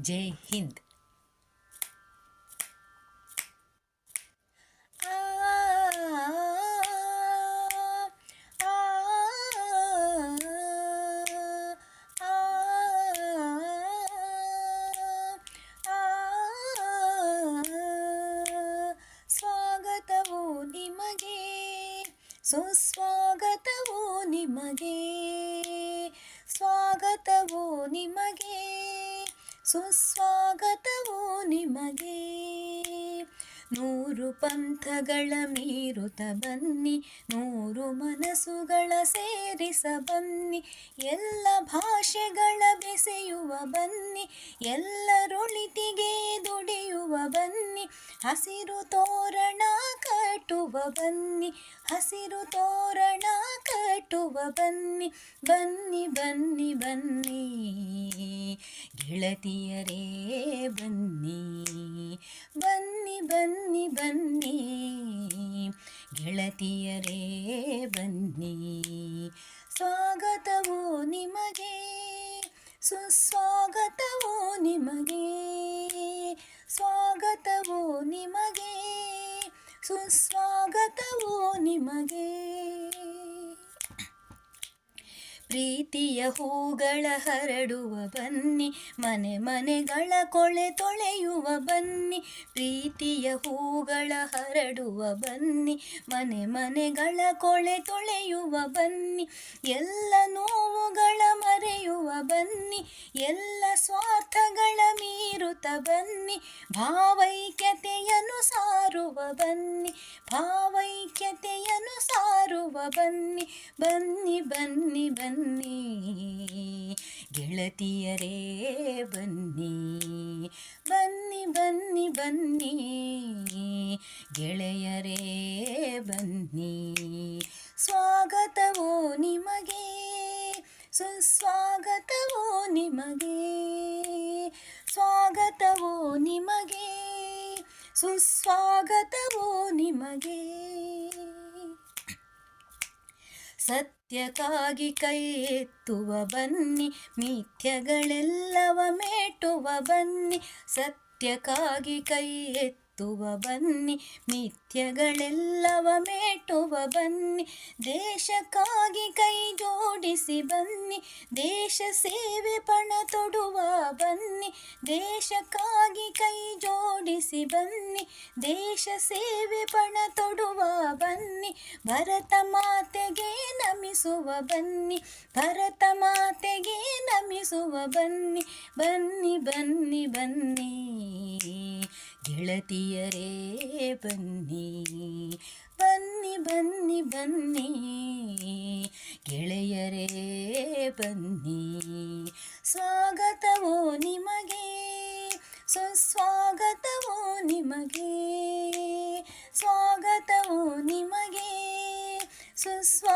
ಜೈ ಹಿಂದ್. ಸ್ವಾಗತವು ನಿಮಗೆ ಸುಸ್ವಾಗತವು ನಿಮಗೆ ಸ್ವಾಗತವು ನಿಮಗೆ ಸುಸ್ವಾಗತವು ನಿಮಗೆ. ನೂರು ಪಂಥಗಳ ಮೀರುತ ಬನ್ನಿ, ನೂರು ಮನಸ್ಸುಗಳ ಸೇರಿಸ ಬನ್ನಿ, ಎಲ್ಲ ಭಾಷೆಗಳ ಬೆಸೆಯುವ ಬನ್ನಿ ಎಲ್ಲರೊಳಿತಿಗೆ ದುಡಿಯುವ ಬನ್ನಿ ಹಸಿರು ತೋರಣ ಕಟ್ಟುವ ಬನ್ನಿ, ಹಸಿರು ತೋರಣ ಕಟ್ಟುವ ಬನ್ನಿ ಬನ್ನಿ ಬನ್ನಿ ಬನ್ನಿ. ಗೆಳತಿಯರೇ, ಬನ್ನಿ ಬನ್ನಿ ಬನ್ನಿ ಬನ್ನಿ. ಗೆಳತಿಯರೇ, ಬನ್ನಿ. ಸ್ವಾಗತವು ನಿಮಗೆ, ಸುಸ್ವಾಗತವು ನಿಮಗೆ. ಸ್ವಾಗತವು ನಿಮಗೆ ಸುಸ್ವಾಗತವು ನಿಮಗೆ. ಪ್ರೀತಿಯ ಹೂಗಳ ಹರಡುವ ಬನ್ನಿ, ಮನೆ ಮನೆಗಳ ಕೊಳೆ ತೊಳೆಯುವ ಬನ್ನಿ, ಪ್ರೀತಿಯ ಹೂಗಳ ಹರಡುವ ಬನ್ನಿ, ಮನೆ ಮನೆಗಳ ಕೊಳೆ ತೊಳೆಯುವ ಬನ್ನಿ, ಎಲ್ಲ ನೋವುಗಳ ಮರೆಯುವ ಬನ್ನಿ, ಎಲ್ಲ ಸ್ವಾರ್ಥಗಳ ಮೀರುತ್ತ ಬನ್ನಿ, ಭಾವೈಕ್ಯತೆಯನ್ನು ಸಾರುವ ಬನ್ನಿ ಭಾವೈಕ್ಯತೆಯನ್ನು ಸಾರುವ ಬನ್ನಿ ಬನ್ನಿ ಬನ್ನಿ ಬನ್ನಿ. ಗೆಳತಿಯರೇ, ಬನ್ನಿ ಬನ್ನಿ ಬನ್ನಿ ಬನ್ನಿ. ಗೆಳೆಯರೇ, ಬನ್ನಿ. ಸ್ವಾಗತವೋ ನಿಮಗೆ, ಸುಸ್ವಾಗತವೋ ನಿಮಗೆ. ಸ್ವಾಗತವೋ ನಿಮಗೆ, ಸುಸ್ವಾಗತವೋ ನಿಮಗೆ. ಸತ್ಯಕ್ಕಾಗಿ ಕೈ ಎತ್ತುವ ಬನ್ನಿ ಮಿಥ್ಯಗಳೆಲ್ಲವ ಮೇಟುವ ಬನ್ನಿ ಸತ್ಯಕ್ಕಾಗಿ ಕೈ ಎತ್ತುವ ಬನ್ನಿ, ಮಿಥ್ಯಗಳೆಲ್ಲವ ಮೇಟುವ ಬನ್ನಿ, ದೇಶಕ್ಕಾಗಿ ಕೈ ಜೋಡಿಸಿ ಬನ್ನಿ, ದೇಶ ಸೇವೆ ಪಣ ತೊಡುವ ಬನ್ನಿ, ದೇಶಕ್ಕಾಗಿ ಕೈ ಜೋಡಿಸಿ ಬನ್ನಿ, ದೇಶ ಸೇವೆ ಪಣ ತೊಡುವ ಬನ್ನಿ, ಭರತ ಮಾತೆಗೆ ನಮಿಸುವ ಬನ್ನಿ, ಭರತ ಮಾತೆಗೆ ನಮಿಸುವ ಬನ್ನಿ ಬನ್ನಿ ಬನ್ನಿ ಬನ್ನಿ. ಗೆಳತಿಯರೇ ಬನ್ನಿ ಬನ್ನಿ ಬನ್ನಿ ಬನ್ನಿ. ಗೆಳೆಯರೇ ಬನ್ನಿ. ಸ್ವಾಗತವೋ ನಿಮಗೆ ಸುಸ್ವಾಗತವೋ ನಿಮಗೆ. ಸ್ವಾಗತವೋ ನಿಮಗೆ ಸುಸ್ವಾ